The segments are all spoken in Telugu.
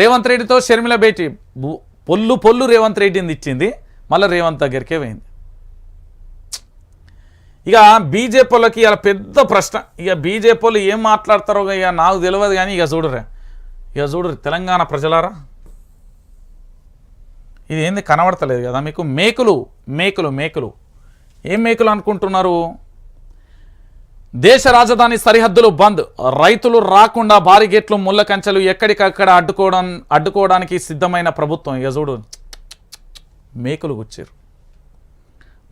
రేవంత్ రెడ్డితో షర్మిల భేటీ. పొల్లు పొల్లు రేవంత్ రెడ్డిని ఇచ్చింది. మళ్ళీ రేవంత్ దగ్గరికే పోయింది. ఇక బీజేపీ వాళ్ళకి ఇలా పెద్ద ప్రశ్న. ఇక బీజేపీ వాళ్ళు ఏం మాట్లాడతారో ఇక నాకు తెలియదు కానీ ఇక చూడరే ఇక చూడరు తెలంగాణ ప్రజలారా. ఇది ఏంది? కనబడతలేదు కదా మీకు. మేకులు మేకులు మేకులు. ఏం మేకులు అనుకుంటున్నారు? దేశ రాజధాని సరిహద్దులు బంద్. రైతులు రాకుండా భారీ గేట్లు ముళ్ళ కంచెలు ఎక్కడికక్కడ అడ్డుకోవడం అడ్డుకోవడానికి సిద్ధమైన ప్రభుత్వం. ఇక చూడు మేకులు గుచ్చిర్రు.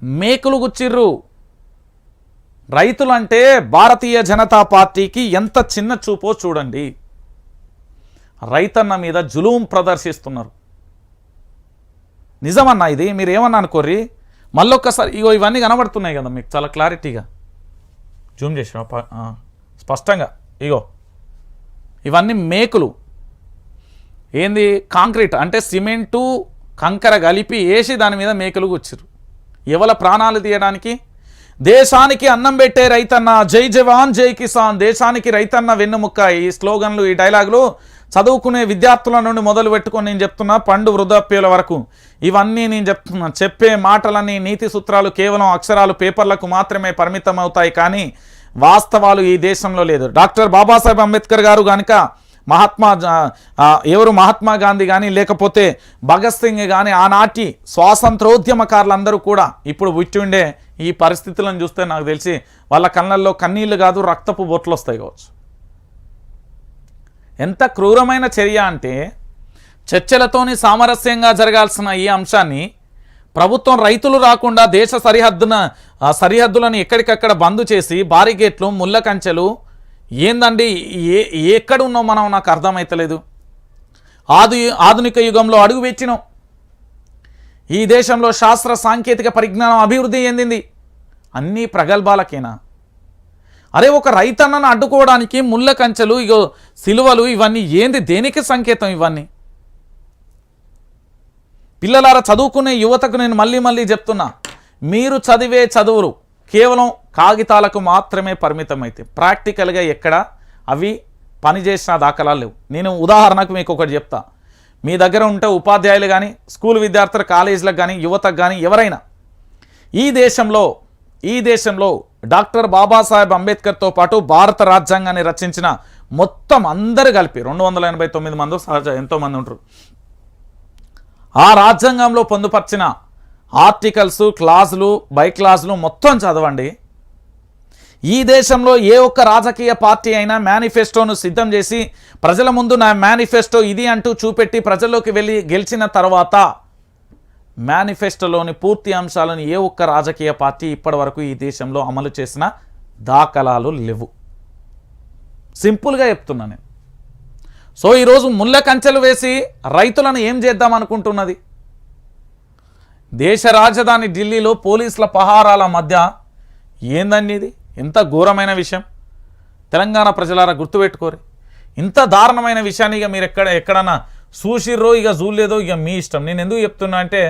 మేకులు గుచ్చిర్రు. రైతులంటే భారతీయ జనతా పార్టీకి ఎంత చిన్న చూపో చూడండి. రైతన్న మీద జులుం ప్రదర్శిస్తున్నారు. నిజమన్నా ఇది? మీరు ఏమన్నా అనుకోర్రి మళ్ళొక్కసారి ఇగో ఇవన్నీ కనబడుతున్నాయి కదా మీకు చాలా క్లారిటీగా. జూమ్ చేసిన స్పష్టంగా. ఇగో. ఇవన్నీ మేకులు. ఏంది? కాంక్రీట్ అంటే సిమెంటు కంకర కలిపి వేసి దాని మీద మేకలు కూర్చురు ఎవల ప్రాణాలు తీయడానికి? దేశానికి అన్నం పెట్టే రైతన్న జై జవాన్ జై కిసాన్. దేశానికి రైతన్న వెన్నుముక్క. ఈ స్లోగన్లు ఈ డైలాగులు చదువుకునే విద్యార్థుల నుండి మొదలు పెట్టుకొని నేను చెప్తున్నా పండు వృద్ధాప్యుల వరకు. ఇవన్నీ నేను చెప్తున్నా. చెప్పే మాటలన్నీ నీతి సూత్రాలు కేవలం అక్షరాలు పేపర్లకు మాత్రమే పరిమితం అవుతాయి కానీ వాస్తవాలు ఈ దేశంలో లేదు. డాక్టర్ బాబాసాహెబ్ అంబేద్కర్ గారు కనుక మహాత్మా ఎవరు మహాత్మా గాంధీ కానీ లేకపోతే భగత్ సింగ్ కానీ ఆనాటి స్వాతంత్రోద్యమకారులందరూ కూడా ఇప్పుడు ఉండే ఈ పరిస్థితులను చూస్తే నాకు తెలిసి వాళ్ళ కళ్ళల్లో కన్నీళ్ళు కాదు రక్తపు బొట్లు వస్తాయి కావచ్చు. ఎంత క్రూరమైన చర్య అంటే చర్చలతోని సామరస్యంగా జరగాల్సిన ఈ అంశాన్ని ప్రభుత్వం రైతులు రాకుండా దేశ సరిహద్దున ఆ సరిహద్దులను ఎక్కడికక్కడ బంద్ చేసి భారీ గేట్లు ముళ్ళ కంచెలు ఏందండి ఏ ఎక్కడున్నాం మనం నాకు అర్థమైతలేదు. ఆదు ఆధునిక యుగంలో అడుగు పెట్టినాం ఈ దేశంలో శాస్త్ర సాంకేతిక పరిజ్ఞానం అభివృద్ధి చెందింది. అన్నీ ప్రగల్భాలకేనా? అరే ఒక రైతన్నను అడ్డుకోవడానికి ముళ్ళ కంచెలు ఇగో సిలువలు ఇవన్నీ ఏంది? దేనికి సంకేతం ఇవన్నీ? పిల్లలారా చదువుకునే యువతకు నేను మళ్ళీ మళ్ళీ చెప్తున్నా మీరు చదివే చదువులు కేవలం కాగితాలకు మాత్రమే పరిమితమైతే ప్రాక్టికల్గా ఎక్కడ అవి పనిచేసిన దాఖలాలు లేవు. నేను ఉదాహరణకు మీకు ఒకటి చెప్తా. మీ దగ్గర ఉంటే ఉపాధ్యాయులు కానీ స్కూల్ విద్యార్థులు కాలేజీలకు కానీ యువతకు కానీ ఎవరైనా ఈ దేశంలో ఈ దేశంలో డాక్టర్ బాబాసాహెబ్ అంబేద్కర్తో పాటు భారత రాజ్యాంగాన్ని రచించిన మొత్తం అందరు కలిపి రెండు వందల ఎనభై తొమ్మిది మంది సహజ ఎంతోమంది ఉంటారు. ఆ రాజ్యాంగంలో పొందుపరిచిన ఆర్టికల్స్ క్లాజులు బై క్లాజులు మొత్తం చదవండి. ఈ దేశంలో ఏ ఒక్క రాజకీయ పార్టీ అయినా మేనిఫెస్టోను సిద్ధం చేసి ప్రజల ముందు నా మేనిఫెస్టో ఇది అంటూ చూపెట్టి ప్రజల్లోకి వెళ్ళి గెలిచిన తర్వాత మేనిఫెస్టోలోని పూర్తి అంశాలను ఏ ఒక్క రాజకీయ పార్టీ ఇప్పటివరకు ఈ దేశంలో అమలు చేసిన దాఖలాలు లేవు. సింపుల్గా చెప్తున్నా నేను. సో ఈరోజు ముళ్ళ కంచెలు వేసి రైతులను ఏం చేద్దాం అనుకుంటున్నది? దేశ రాజధాని ఢిల్లీలో పోలీసుల పహారాల మధ్య ఏందండి ఇది? ఎంత ఘోరమైన విషయం. తెలంగాణ ప్రజలారా గుర్తుపెట్టుకోరు. ఇంత దారుణమైన విషయాన్ని ఇక మీరు ఎక్కడ ఎక్కడన్నా చూసిర్రో ఇక చూడలేదో ఇక మీ ఇష్టం. నేను ఎందుకు చెప్తున్నా అంటే